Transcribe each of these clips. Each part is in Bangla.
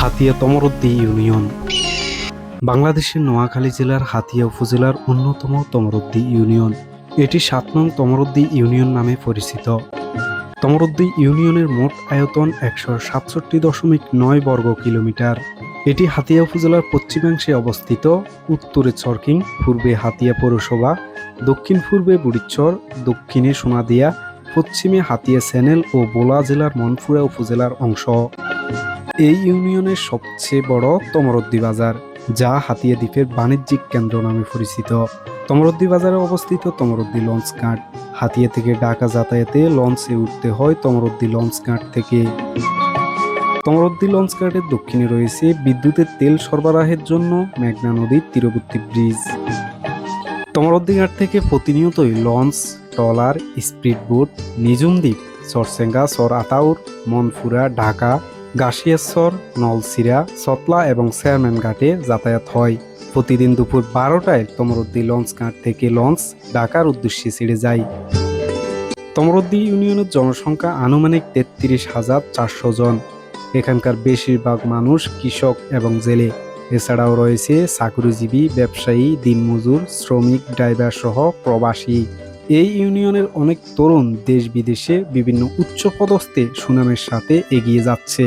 হাতিয়া তমরদ্দি ইউনিয়ন। বাংলাদেশের নোয়াখালী জেলার হাতিয়া উপজেলার অন্যতম তমরদ্দি ইউনিয়ন। এটি সাত নং তমরদ্দি ইউনিয়ন নামে পরিচিত। তমরদ্দি ইউনিয়নের মোট আয়তন একশো সাতষট্টি দশমিক নয় বর্গ কিলোমিটার। এটি হাতিয়া উপজেলার পশ্চিমাংশে অবস্থিত। উত্তরে চরকিং, পূর্বে হাতিয়া পৌরসভা, দক্ষিণ পূর্বে বুড়িচ্চর দক্ষিণে সোনাদিয়া, পশ্চিমে হাতিয়া চ্যানেল ও বোলা জেলার মনপুরা উপজেলার অংশ। এই ইউনিয়নের সবচেয়ে বড় তমরদ্দি বাজার, যা হাতিয়া দ্বীপের বাণিজ্যিক কেন্দ্র নামে পরিচিত। তমরদ্দি বাজারে অবস্থিত তমরদ্দি লঞ্চ ঘাট। হাতিয়া থেকে ঢাকা যাতায়াতে লঞ্চে উঠতে হয় তমরদ্দি লঞ্চ ঘাট থেকে। তমরদ্দি লঞ্চ ঘাটের দক্ষিণে রয়েছে বিদ্যুতের তেল সরবরাহের জন্য মেঘনা নদীর তীরবর্তী ব্রিজ। তমরদ্দি ঘাট থেকে প্রতিনিয়তই launch, trawler, speed boat Nijhum Dwip চরসেঙ্গা চর আতাউর মনপুরা ঢাকা গাছিয়াশ্বর নলসিরা, সতলা এবং চেয়ারম্যান ঘাটে যাতায়াত হয়। প্রতিদিন দুপুর বারোটায় তমরদ্দি লঞ্চ ঘাট থেকে লঞ্চ ঢাকার উদ্দেশ্যে ছেড়ে যায়। তমরদ্দি ইউনিয়নের জনসংখ্যা আনুমানিক তেত্রিশ হাজার চারশো জন। এখানকার বেশিরভাগ মানুষ কৃষক এবং জেলে। এছাড়াও রয়েছে চাকরিজীবী, ব্যবসায়ী, দিনমজুর, শ্রমিক ড্রাইভার সহ প্রবাসী। এই ইউনিয়নের অনেক তরুণ দেশ বিদেশে বিভিন্ন উচ্চ পদস্থে সুনামের সাথে এগিয়ে যাচ্ছে।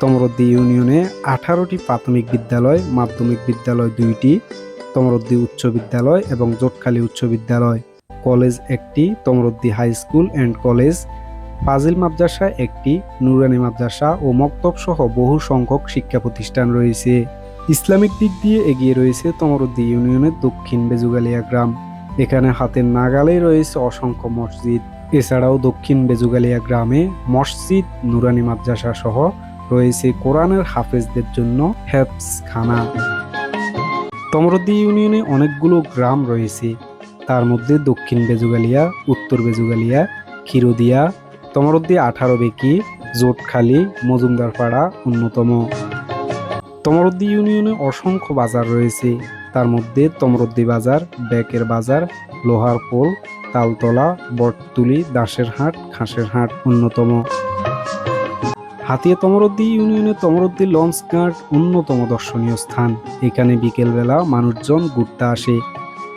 তমরদ্দি ইউনিয়নে আঠারোটি প্রাথমিক বিদ্যালয়, মাধ্যমিক বিদ্যালয় দুইটি, তমরদ্দি উচ্চ বিদ্যালয় এবং জোটখালী উচ্চ বিদ্যালয়। কলেজ একটি, Tamaraddi high school and college. ফাজিল মাদ্রাসা একটি, নুরানি মাদ্রাসা ও মক্তব সহ বহু সংখ্যক শিক্ষা প্রতিষ্ঠান রয়েছে। ইসলামিক দিক দিয়ে এগিয়ে রয়েছে তমরদ্দি ইউনিয়নের দক্ষিণ বেজুগালিয়া গ্রাম। এখানে হাতের নাগালেই রয়েছে অসংখ্য মসজিদ। এছাড়াও দক্ষিণ বেজুগালিয়া গ্রামে মসজিদ, নুরানি মাদ্রাসা সহ রয়েছে কোরআনের হাফেজদের জন্য হেফসখানা তমরদ্দি ইউনিয়নে অনেকগুলো গ্রাম রয়েছে। তার মধ্যে দক্ষিণ বেজুগালিয়া, উত্তর বেজুগালিয়া, খিরুদিয়া, তমরদ্দি আঠারো বেকি জোটখালি, মজুমদারপাড়া অন্যতম। তমরদ্দি ইউনিয়নে অসংখ্য বাজার রয়েছে। তার মধ্যে তমরদ্দি বাজার, ব্যাকের বাজার, লোহার পোল তালতলা, বটতুলি, দাসের হাট, খাসের হাট অন্যতম। হাতিয়া তমরদ্দি ইউনিয়নে তমরদ্দি লঞ্চ ঘাট অন্যতম দর্শনীয় স্থান। এখানে বিকেলবেলা মানুষজন ঘুরতে আসে।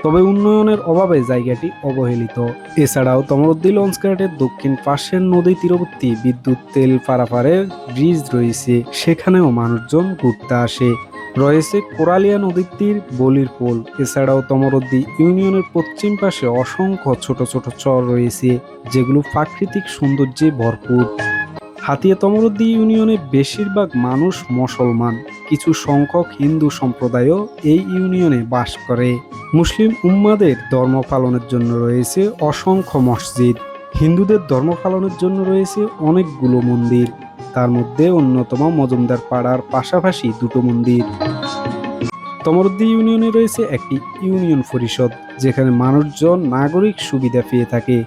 তবে উন্নয়নের অভাবে জায়গাটি অবহেলিত। এছাড়াও তমরদ্দি লঞ্চ ঘাটের দক্ষিণ পাশের নদী তীরবর্তী বিদ্যুৎ তেল পারাপারের ব্রিজ রয়েছে। সেখানেও মানুষজন ঘুরতে আসে। রয়েছে কোরালিয়া নদীর তীর বলির পোল। এছাড়াও তমরদ্দি ইউনিয়নের পশ্চিম পাশে অসংখ্য ছোট ছোট চর রয়েছে, যেগুলো প্রাকৃতিক সৌন্দর্যে ভরপুর। হাতিয়া তমরদ্দি ইউনিয়নের বেশিরভাগ মানুষ মুসলমান। কিছু সংখ্যক হিন্দু সম্প্রদায়ও এই ইউনিয়নে বাস করে। মুসলিম উম্মাদের ধর্ম পালনের জন্য রয়েছে অসংখ্য মসজিদ। হিন্দুদের ধর্ম পালনের জন্য রয়েছে অনেকগুলো মন্দির। তার মধ্যে অন্যতম মজুমদার পাড়ার পাশাপাশি দুটো মন্দির। তমরদ্দি ইউনিয়নে রয়েছে একটি ইউনিয়ন পরিষদ, যেখানে মানুষজন নাগরিক সুবিধা পেয়ে থাকে।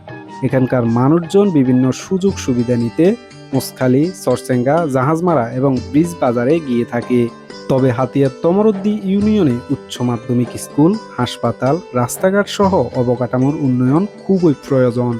এখানকার মানুষজন বিভিন্ন সুযোগ সুবিধা নিতে মোসখালি, সরসেঙ্গা, জাহাজমারা এবং ব্রিজ বাজারে গিয়ে থাকে। তবে হাতিয়ার তমরদ্দি ইউনিয়নে উচ্চ মাধ্যমিক স্কুল, হাসপাতাল, রাস্তাঘাট সহ অবকাঠামোর উন্নয়ন খুবই প্রয়োজন।